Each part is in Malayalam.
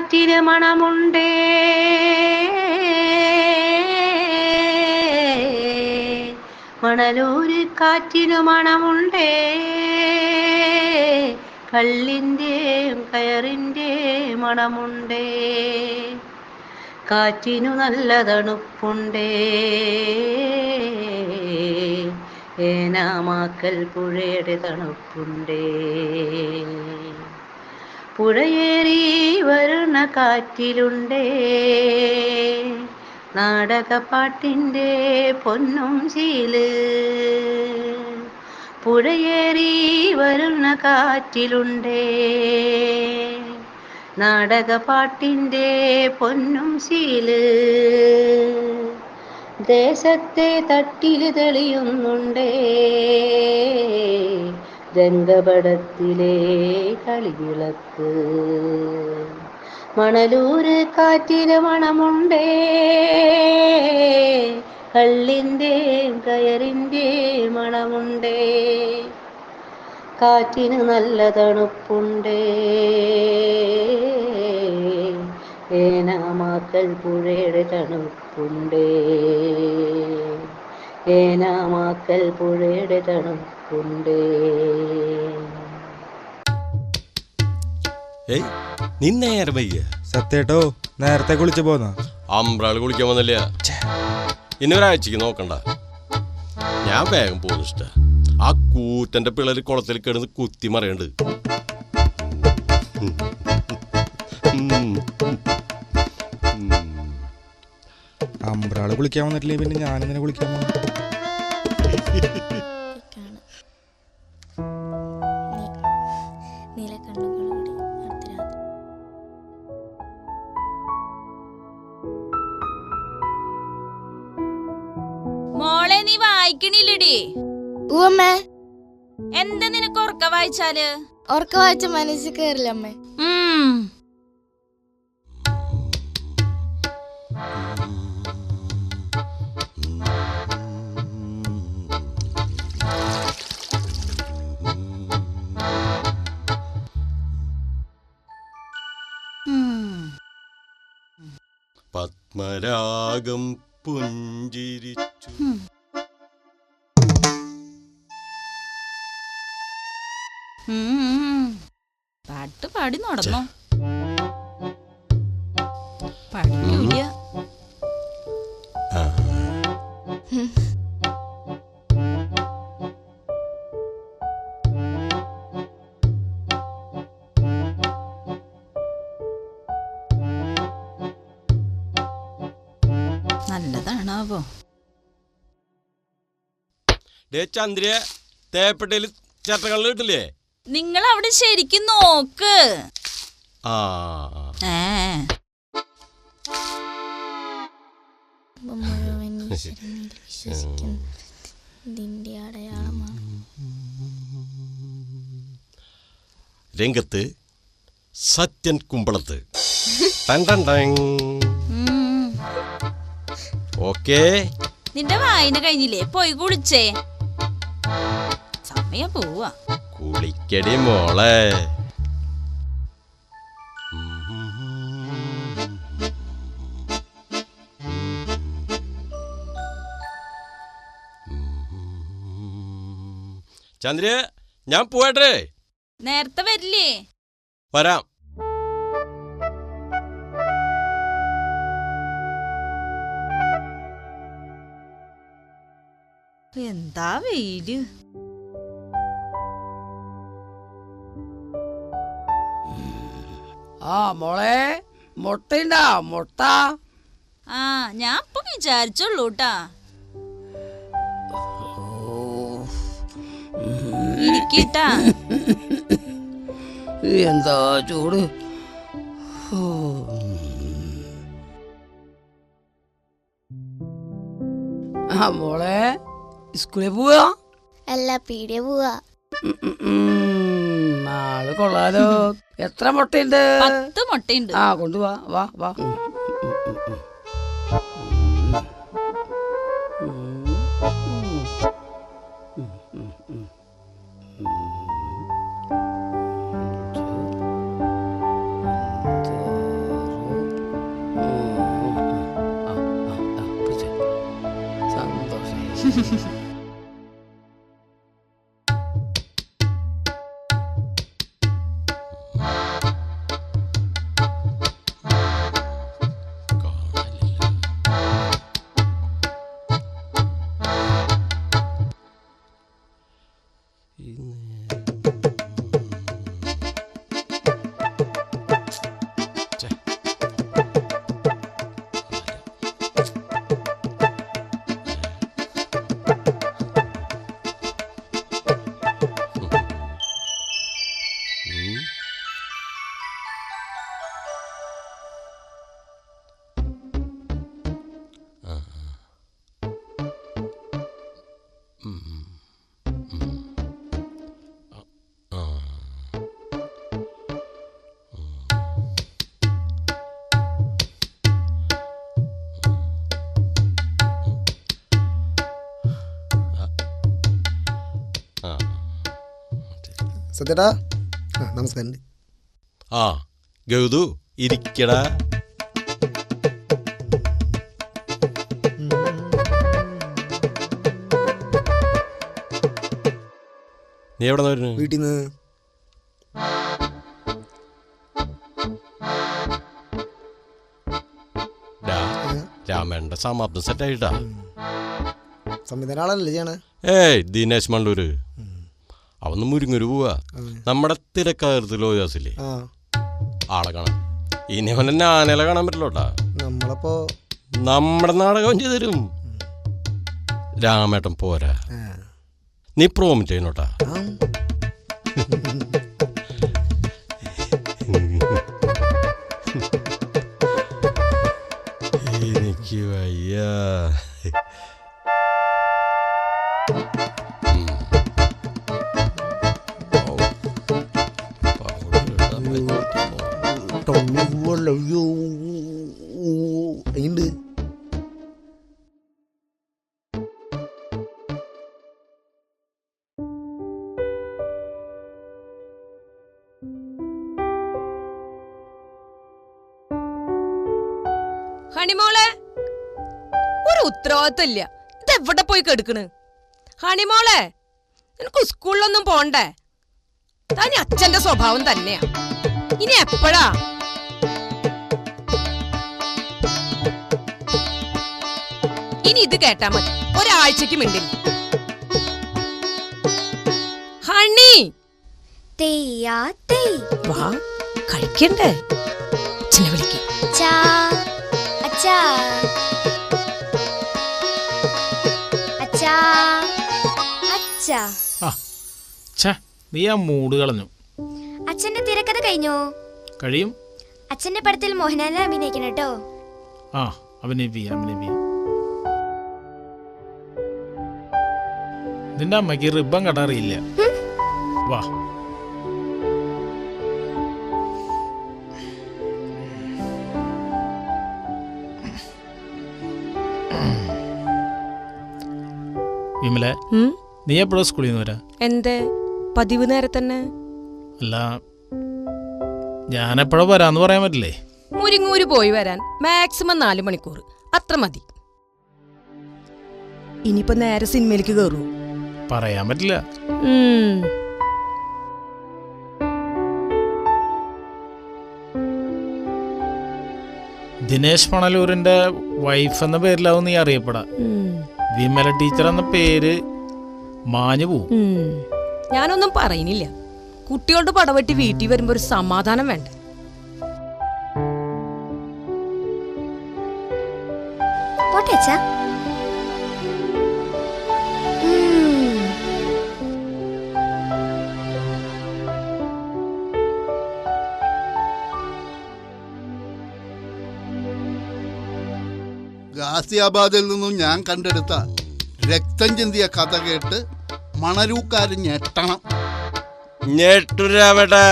കാറ്റിന് മണമുണ്ടേ. മണലൂര് കാറ്റിന് മണമുണ്ടേ. കള്ളിന്റെ കയറിന്റെ മണമുണ്ടേ. കാറ്റിനു നല്ല തണുപ്പുണ്ടേ. ഏനാമാക്കൽ പുഴയുടെ തണുപ്പുണ്ടേ. പുഴയേറി വരുന്ന കാറ്റിലുണ്ടേ. നാടകപ്പാട്ടിന്റെ പൊന്നും ശീൽ. പുഴയേറി വരുന്ന കാറ്റിലുണ്ടേ. നാടകപ്പാട്ടിന്റെ പൊന്നും ശീൽ. ദേശത്തെ തട്ടിൽ തെളിയുന്നുണ്ടേ. രംഗപടത്തിലെ കളിവിളക്ക്. മണലൂര് കാറ്റിന് മണമുണ്ടേ. കള്ളിന്റെ കയറിന്റെ മണമുണ്ടേ. കാറ്റിന് നല്ല തണുപ്പുണ്ടേ. ഏനാമാക്കൽ പുഴയുടെ തണുപ്പുണ്ടേ. ഏനാമാക്കൽ പുഴയുടെ തണുപ്പുണ്ടേ. ഏയ് നിന്നേരം വയ്യ? സത്യേട്ടോ നേരത്തെ കുളിച്ചു പോന്ന. അമ്പ്രാൾ കുളിക്കാൻ വന്നില്ല. ഇനി ഒരാഴ്ചക്ക് നോക്കണ്ട. ഞാൻ വേഗം പോകുന്നു ഇഷ്ട ആ കൂറ്റന്റെ പിള്ളേര് കുളത്തിൽ കിടന്ന് കുത്തി മറിയണ്ട്. അമ്പ്രാൾ കുളിക്കാൻ വന്നിട്ടില്ലേ? പിന്നെ ഞാനെന്തിനാ കുളിക്കാൻ മോളെ നീ വായിക്കണില്ലടി. എന്താ നിനക്ക് ഉറക്ക വായിച്ചാൽ? ഉറക്ക വായിച്ച മനസ്സിൽ കയറില്ല അമ്മേ. പത്മരാഗം പുഞ്ചിരിച്ചു. പാട്ട് പാടി നടന്നോ. പഠിക്കൂല ഡേ ചന്ദ്രയെ തേപ്പട്ടയിൽ ചേട്ടകളിൽ കിട്ടില്ലേ നിങ്ങൾ അവിടെ ശരിക്കും നോക്ക്. ആ. രംഗത്ത് സത്യൻ കുമ്പളത്ത്. ഓക്കേ. നിന്റെ വായന കഴിഞ്ഞില്ലേ? പോയി കുളിച്ചേ. സമയം പോവാ കുളിക്കടി മോളെ. ചന്ദ്ര ഞാൻ പോവാട്ടെ. നേരത്തെ വരില്ലേ? വരാം. എന്താ വെയിൽ? ആ മോളെ മുട്ടയുണ്ടാ? മുട്ട? ആ ഞാൻ ഇപ്പൊ വിചാരിച്ചുള്ളൂ കേട്ടാ ഇരിക്കട്ടാ. എന്താ ചൂട്? ആ മോളെ സ്കൂളിൽ പോവാ? അല്ല പീടിയ പോവാ. ഉം, ഉം, ഉം. നാളെ കൊള്ളാലോ. എത്ര മുട്ടയുണ്ട്? പത്ത് മുട്ടയുണ്ട്. ആ കൊണ്ടുപോവാ വാ വാ. സത്യേട്ടാ ആ നമസ്കാരം. ആ ഗൗതു ഇരിക്കടാ. നീ എവിടെ വരുന്നു? വീട്ടിൽ നിന്ന്. രാമേണ്ട സമാപ്തം സെറ്റായിട്ടാ സംവിധാനം ആളല്ലേ ചെയ്യണേ? ഏയ് ദിനേശ് മണ്ടൂര്. അവന്ന് മുരിങ്ങൂര് പോവാ. നമ്മുടെ തിരക്കകരത്തിൽ ഓജാസില്ലേ ആ. ആളെ കാണാൻ. ഇനി അവനെ ഞാനല കാണാൻ പറ്റില്ലോട്ടാ നമ്മളപ്പോ നമ്മുടെ നാടകം ചെയ്തു തരും. രാമേട്ടൻ പോരാ. നീ പ്രോമിറ്റ് ചെയ്യണോട്ടാ. എനിക്ക് വയ്യ. ടൊള്ളുവല്ലോ. എങ്ങനുണ്ട്? ഹണിമോളെ ഒരു ഉത്തരവാദിത്തമില്ല ഇത് എവിടെ പോയി കെടുക്കണ് ഹണിമോളെ നിനക്ക് സ്കൂളിലൊന്നും പോണ്ടേ താൻ അച്ഛന്റെ സ്വഭാവം തന്നെയാ ഇനി എപ്പോഴാ ഇനി ഇത് കേട്ടാ മതി. ഒരാഴ്ചക്ക് മിണ്ടില്ല. ഹണി! തെയ്യാ തെയ്. വാ കഴിക്കണ്ടേ അച്ഛനെ വിളിക്കും. ചാ അച്ഛാ അച്ഛാ അച്ഛാ ഛേ നീ ആ മൂട് കളഞ്ഞു. അച്ഛന്റെ തിരക്കഥ കഴിഞ്ഞോ? കഴിയും. അച്ഛന്റെ പടത്തിൽ മോഹൻലാൽ അഭിനയിക്കണം കേട്ടോ. ആ അഭിനയിപ്പിക്കാം അഭിനയിപ്പിക്കാം. നിന്റെ അമ്മയ്ക്ക് റിബൺ കടറിയില്ല വാ. വിമല നീ എപ്പോഴാ സ്കൂളിൽ നിന്ന് വരാ? എന്തേ? പതിവ് നേരെ തന്നെ അല്ല ഞാനെപ്പോഴാ വരാന്ന് പറയാൻ പറ്റില്ലേ? മുരിങ്ങൂര് പോയി വരാൻ മാക്സിമം നാല് മണിക്കൂർ അത്ര മതി. ഇനിയിപ്പോ നേരെ സിനിമയിലേക്ക് കയറൂ പറയാൻ പറ്റില്ല. ദിനേശ് പണലൂരിന്റെ വൈഫ് എന്ന പേരിലാവും നീ അറിയപ്പെടാ. വിമല ടീച്ചർ എന്ന പേര് മാഞ്ഞു പോവും. ഞാനൊന്നും പറയുന്നില്ല. കുട്ടികളുടെ പടവെട്ടി വീട്ടിൽ വരുമ്പോ ഒരു സമാധാനം വേണ്ട. പോട്ടെ ഗാസിയാബാദിൽ നിന്നും ഞാൻ കണ്ടെടുത്ത രക്തം ചിന്തിയ കഥ കേട്ട് മണലൂക്കാർ ഞെട്ടണം. ഞെട്ടു രാമേട്ടാ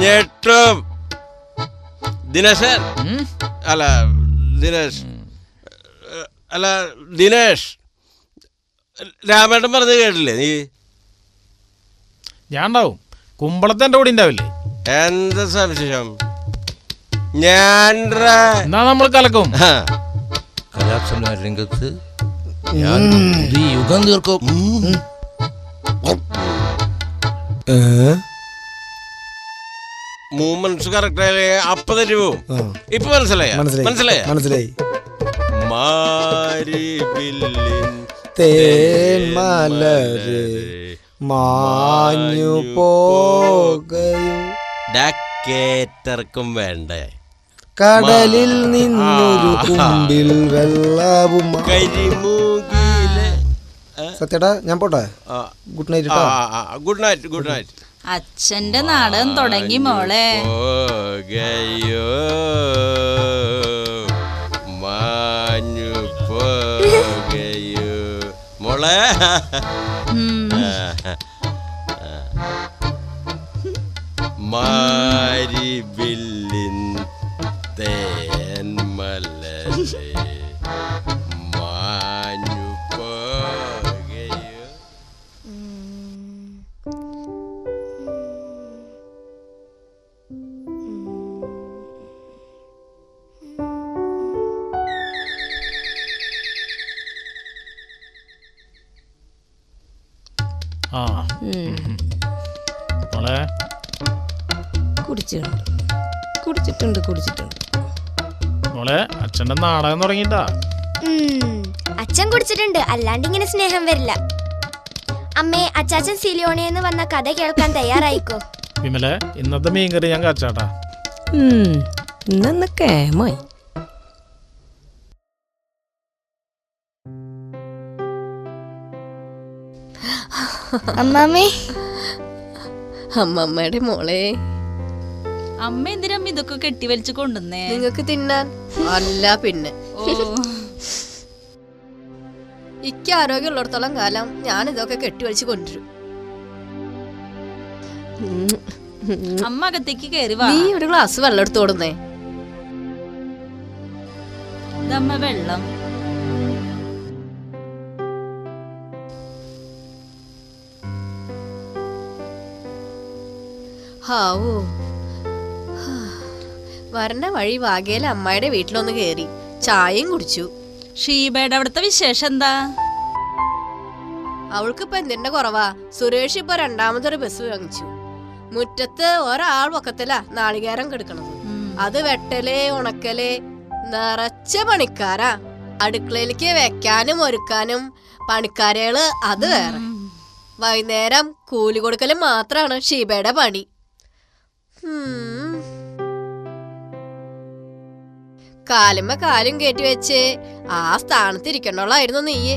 ഞെട്ടും. ദിനേശൻ. അല്ല ദിനേശ്. അല്ല ദിനേഷ് രാമേട്ടൻ പറഞ്ഞു കേട്ടില്ലേ നീ? ഞാൻ ഉണ്ടാവും കുമ്പളത്തെ എന്റെ കൂടെ ഉണ്ടാവില്ലേ? എന്താ സംശയം ഞാൻ എന്നാ നമ്മൾ കലക്കും. കലാസംഗ രംഗത്ത് ഞാൻ യുഗം തീർക്കും. മൂവ്മെന്റ്സ് കറക്റ്റ് ആയാലേ അപ്പൊ തന്നെ പോവും. ഇപ്പൊ മനസ്സിലായ? മനസ്സിലായി. മനസ്സിലായ? മനസ്സിലായി. മാരിവില്ലിൻ തേൻ മലര് മാഞ്ഞു പോകയും. ഡക്കേറ്റർക്കും വേണ്ടേ? കടലിൽ നിന്നൊരു കുമ്പിൽ വെള്ളവും കരിമൂകിലെ സത്യടാ ഞാൻ പോട്ടെ? Good night good night good night അച്ഛന്റെ നാടകം തുടങ്ങി മോളെ. മാഞ്ഞു പോകയോ മോളെ. മോളെ. കുടിച്ചിട്ടുണ്ട്. കുടിച്ചിട്ടുണ്ട് കുടിച്ചിട്ടുണ്ട്. മോളെ അച്ഛന്റെ നാടകം തുടങ്ങിട്ടാ അച്ഛൻ കുടിച്ചിട്ടുണ്ട് അല്ലാണ്ട് ഇങ്ങനെ സ്നേഹം വരില്ല. അമ്മേ അച്ചാച്ചൻ സിലിയോണി എന്ന് വന്ന കഥ കേൾക്കാൻ തയ്യാറായിക്കോ? വിമലെ ഇന്നത്തെ മീൻകറി ഞാൻ കച്ചാട്ടാ. ഉം. ഇന്നൊന്ന് കേമായി. അമ്മാമ്മേ അമ്മമ്മയുടെ മോളെ. അമ്മ എന്തിനമ്മ ഇതൊക്കെ കെട്ടിവലിച്ച് കൊണ്ടുവന്നേ? നിങ്ങക്ക് തിന്നാൻ. അല്ല പിന്നെ. എനിക്ക് ഇക്ക് ആരോഗ്യമുള്ളിടത്തോളം കാലം ഞാൻ ഇതൊക്കെ കെട്ടി വലിച്ചു കൊണ്ടുവരും. അമ്മ അകത്തേക്ക് കയറി വാ. നീ ഒരു ഗ്ലാസ് വെള്ളം എടുത്തു കൊടുന്നേ. ഇതമ്മ വെള്ളം. ഹാവോ. ഹാ. വരണ വഴി വാഗേല അമ്മായിയുടെ വീട്ടിലൊന്ന് കേറി. ചായയും കുടിച്ചു. ഷീബയുടെ അവിടുത്തെ വിശേഷം എന്താ? അവൾക്കിപ്പോ എന്തിന്റെ കുറവാ? സുരേഷ് ഇപ്പൊ രണ്ടാമതൊരു ബസ് വാങ്ങിച്ചു. മുറ്റത്ത് ഒരാൾ പൊക്കത്തിലാ നാളികേരം കെടുക്കണത്. അത് വെട്ടലേ ഉണക്കലേ നിറച്ച പണിക്കാരാ. അടുക്കളയിലേക്ക് വെക്കാനും ഒരുക്കാനും പണിക്കാരുകൾ അത് വേറെ. വൈകുന്നേരം കൂലി കൊടുക്കലും മാത്രമാണ് ഷീബയുടെ പണി. കാലുമ്മ കാലും കയറ്റി വെച്ച് ആ സ്ഥാനത്ത് ഇരിക്കണോളായിരുന്നു നീ.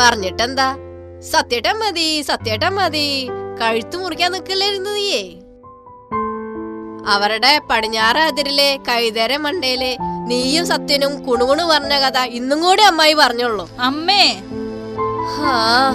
പറഞ്ഞിട്ടെന്താ? സത്യേട്ടൻ മതി സത്യേട്ടൻ മതി. കഴുത്തു മുറിക്കാൻ നിക്കല്ലായിരുന്നു നീയേ. അവരുടെ പടിഞ്ഞാറ് അതിരിലെ കൈതര മണ്ടയിലെ നീയും സത്യനും കുണുകുണു പറഞ്ഞ കഥ ഇന്നും കൂടി അമ്മായി പറഞ്ഞോളൂ. അമ്മേ. ഹാ.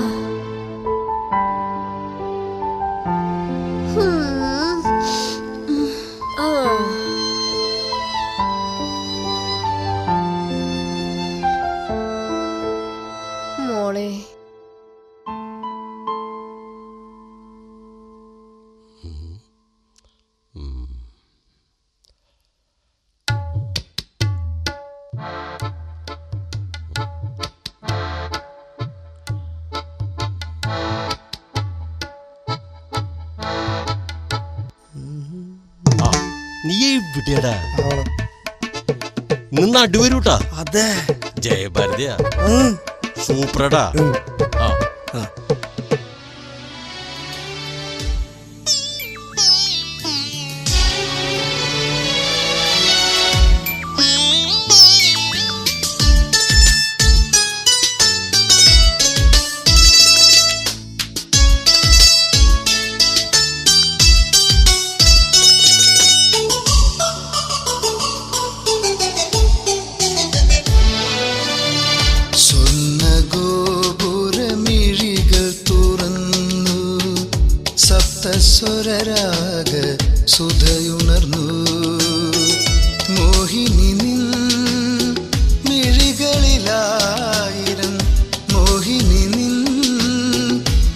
നീ എവിടെയാടാ അടിവരൂട്ടാ അതെ. ജയഭാരതിയാ. സൂപ്പറടാ മിഴികളിലായിരം മോഹിനി നിൻ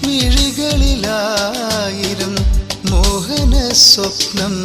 മിഴികളിലായിരം മോഹന സ്വപ്നം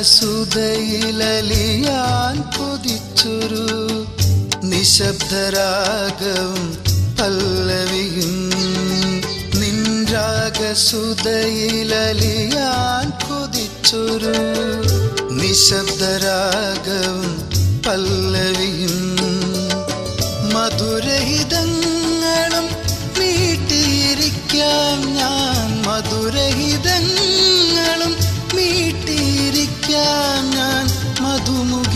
രാഗസുതയിലലിയാൻ കൊതിച്ചൊരു നിശബ്ദരാഗവും പല്ലവിയും. നിൻരാഗ രാഗസുതയിലലിയാൻ കൊതിച്ചൊരു നിശബ്ദരാഗവും പല്ലവിയും. മധുരഹിതങ്ങളും വീട്ടിയിരിക്കാം ഞാൻ മധുരഹിതങ്ങളും तुम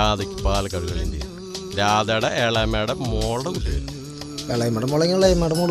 രാധയ്ക്ക് പാലക്കാട് കളിയുണ്ട് രാധയുടെ ഏളാമ്മയുടെ മോളുടെ കുട്ടി ഇളയമട മുളങ്ങി ഇളയമട മോൾ.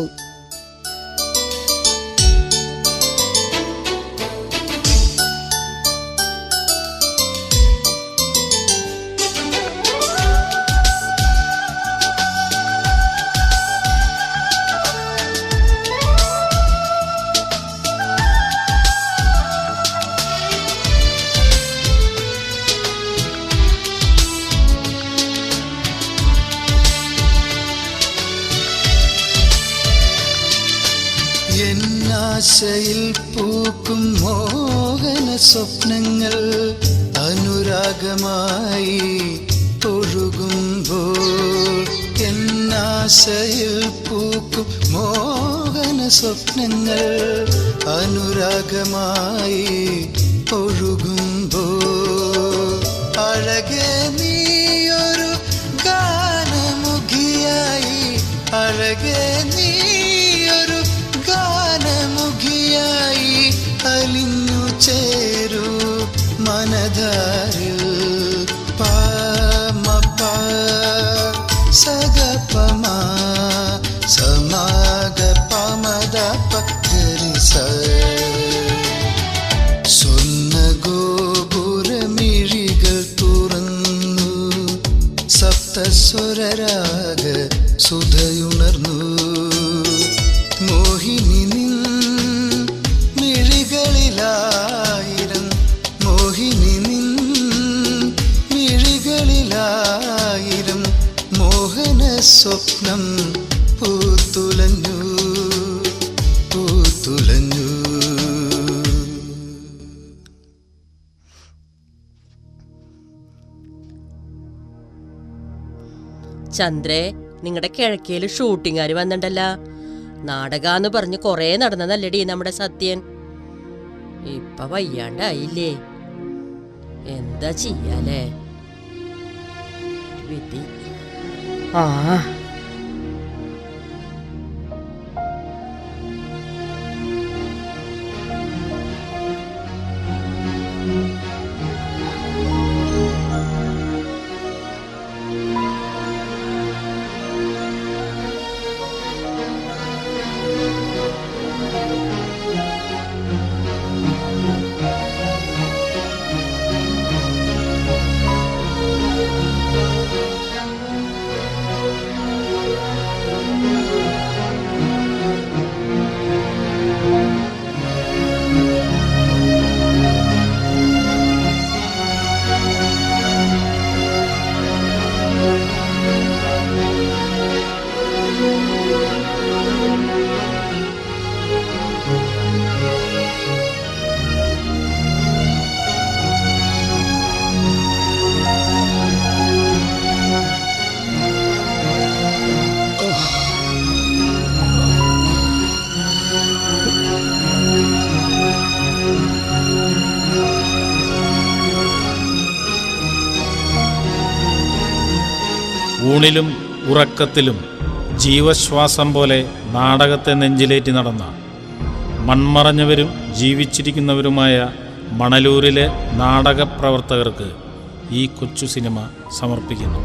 എന്നാശയിൽ പൂക്കും മോഹന സ്വപ്നങ്ങൾ അനുരാഗമായി ഒഴുകുമ്പോ. അഴകെ സപ്തസ്വരരാഗ സുധയുണർന്നു ചന്ദ്രേ നിങ്ങളുടെ കിഴക്കേൽ ഷൂട്ടിങ്ങാര് വന്നിട്ടല്ല നാടകാന്ന് പറഞ്ഞ് കൊറേ നടന്നതല്ലടി നമ്മുടെ സത്യൻ. ഇപ്പൊ വയ്യാണ്ടായില്ലേ? എന്താ ചെയ്യാലേ വിധി. ആ ഊണിലും ഉറക്കത്തിലും ജീവശ്വാസം പോലെ നാടകത്തെ നെഞ്ചിലേറ്റി നടന്ന മൺമറഞ്ഞവരും ജീവിച്ചിരിക്കുന്നവരുമായ മണലൂരിലെ നാടക പ്രവർത്തകർക്ക് ഈ കൊച്ചു സിനിമ സമർപ്പിക്കുന്നു.